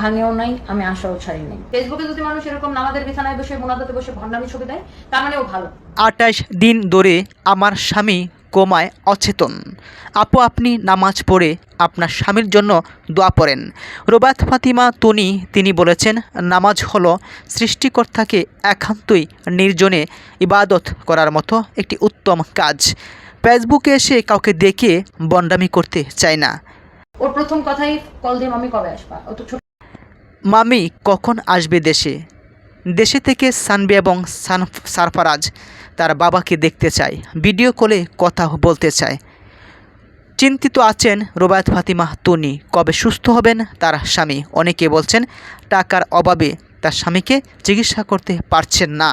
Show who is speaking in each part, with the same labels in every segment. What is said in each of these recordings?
Speaker 1: ভাঙেও নাই আমি আশাও ছাড়ি নাই। ফেসবুকে যদি মানুষ এরকম নামাজের বিছানায় বসে মোনাজাতে বসে ভণ্ডামি ছবি দেয় তার মানে ও ভালো।
Speaker 2: আটাইশ দিন ধরে আমার স্বামী কোমায় অচেতন। আপু আপনি নামাজ পড়ে আপনার স্বামীর জন্য দোয়া পড়েন। রোবাত ফাতিমা তনি তিনি বলেছেন নামাজ হলো সৃষ্টিকর্তাকে একান্তই নির্জনে ইবাদত করার মতো একটি উত্তম কাজ। ফেসবুকে এসে কাউকে দেখে বন্ডামি করতে চায় না।
Speaker 1: ওর প্রথম কথাই কল দিয়ে মামি কবে আসবা? ও তো
Speaker 2: মামি, কখন আসবে দেশে? দেশে থেকে সানবি এবং সান সারফারাজ তার বাবাকে দেখতে চায়, ভিডিও কলে কথা বলতে চায়। চিন্তিত আছেন রোবায়ত ফাতিমা তনি, কবে সুস্থ হবেন তার স্বামী? অনেকে বলছেন টাকার অভাবে তার স্বামীকে চিকিৎসা করতে পারছেন না।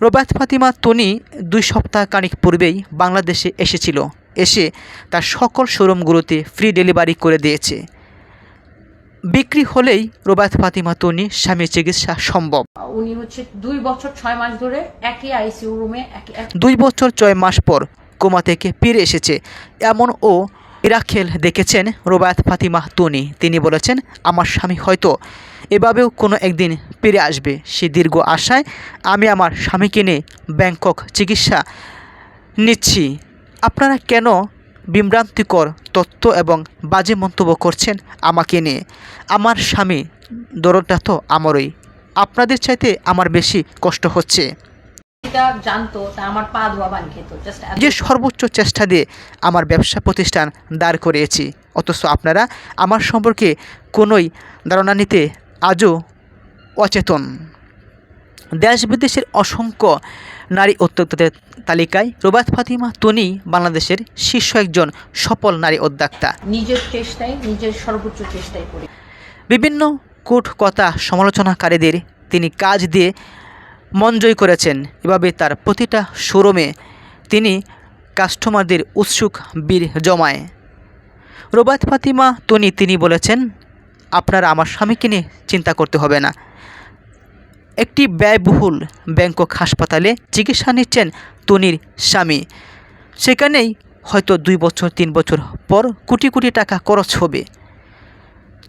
Speaker 2: রোবায়ত ফাতিমা তনি দুই সপ্তাহ খানিক পূর্বেই বাংলাদেশে এসেছিল। এসে তার সকল শোরুমগুলোতে ফ্রি ডেলিভারি করে দিয়েছে। বিক্রি হলেই রোবায়ত ফাতিমা তনি স্বামীর চিকিৎসা সম্ভব।
Speaker 1: উনি হচ্ছে দুই বছর ছয় মাস ধরে একই আইসিইউ রুমে
Speaker 2: দুই বছর ছয় মাস পর কোমা থেকে ফিরে এসেছে। এমন ও ইরাখেল দেখেছেন রোবায়াত ফাতিমা তনি। তিনি বলেছেন আমার স্বামী হয়তো এভাবেও কোনো একদিন ফিরে আসবে। সে দীর্ঘ আশায় আমি আমার স্বামীকে নিয়ে ব্যাংকক চিকিৎসা নিচ্ছি। আপনারা কেন বিভ্রান্তিকর তথ্য এবং বাজে মন্তব্য করছেন আমাকে নিয়ে। আমার স্বামী দরদটা তো আমারই। আপনাদের চাইতে আমার বেশি কষ্ট হচ্ছে। যে সর্বোচ্চ চেষ্টা দিয়ে আমার ব্যবসা প্রতিষ্ঠান দাঁড় করিয়েছি অথচ আপনারা আমার সম্পর্কে কোনোই ধারণা নিতে আজও অচেতন। দেশ বিদেশের অসংখ্য নারী উদ্যোক্তাদের তালিকায় রোবাত ফাতিমা তনি বাংলাদেশের শীর্ষ একজন সফল নারী উদ্যোক্তা।
Speaker 1: নিজের চেষ্টায় নিজের সর্বোচ্চ চেষ্টায় করি।
Speaker 2: বিভিন্ন কূট কথা সমালোচনাকারীদের তিনি কাজ দিয়ে মন জয় করেছেন। এভাবে তার প্রতিটা শোরুমে তিনি কাস্টমারদের উৎসুক বীর জমায়। রোবাত ফাতিমা তনি তিনি বলেছেন আপনারা আমার স্বামীকে নিয়ে চিন্তা করতে হবে না। একটি ব্যয়বহুল ব্যাংকক হাসপাতালে চিকিৎসা নিচ্ছেন তনির স্বামী। সেখানেই হয়তো দুই বছর, তিন বছর পর কোটি কোটি টাকা খরচ হবে।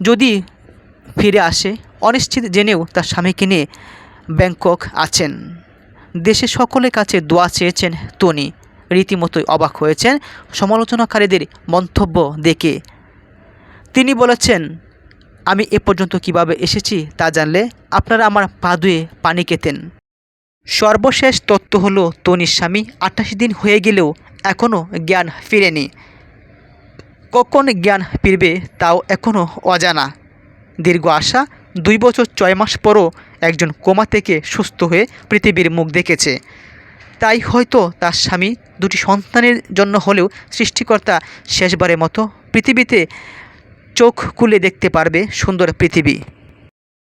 Speaker 2: যদি ফিরে আসে, অনিশ্চিত জেনেও তার স্বামীকে নিয়ে ব্যাংকক আছেন। দেশে সকলের কাছে দোয়া চেয়েছেন তনি। রীতিমতোই অবাক হয়েছেন সমালোচনাকারীদের মন্তব্য দেখে। তিনি বলেছেন আমি এ পর্যন্ত কীভাবে এসেছি তা জানলে আপনারা আমার পা ধুয়ে পানি খেতেন। সর্বশেষ তত্ত্ব হলো, তনির স্বামী আঠাশ দিন হয়ে গেলেও এখনও জ্ঞান ফিরেনি। কখন জ্ঞান ফিরবে তাও এখনও অজানা। দীর্ঘ আশা, দুই বছর ছয় মাস পরও একজন কোমা থেকে সুস্থ হয়ে পৃথিবীর মুখ দেখেছে। তাই হয়তো তার স্বামী দুটি সন্তানের জন্য হলেও সৃষ্টিকর্তা শেষবারের মতো পৃথিবীতে চোখ খুলে দেখতে পারবে সুন্দর পৃথিবী।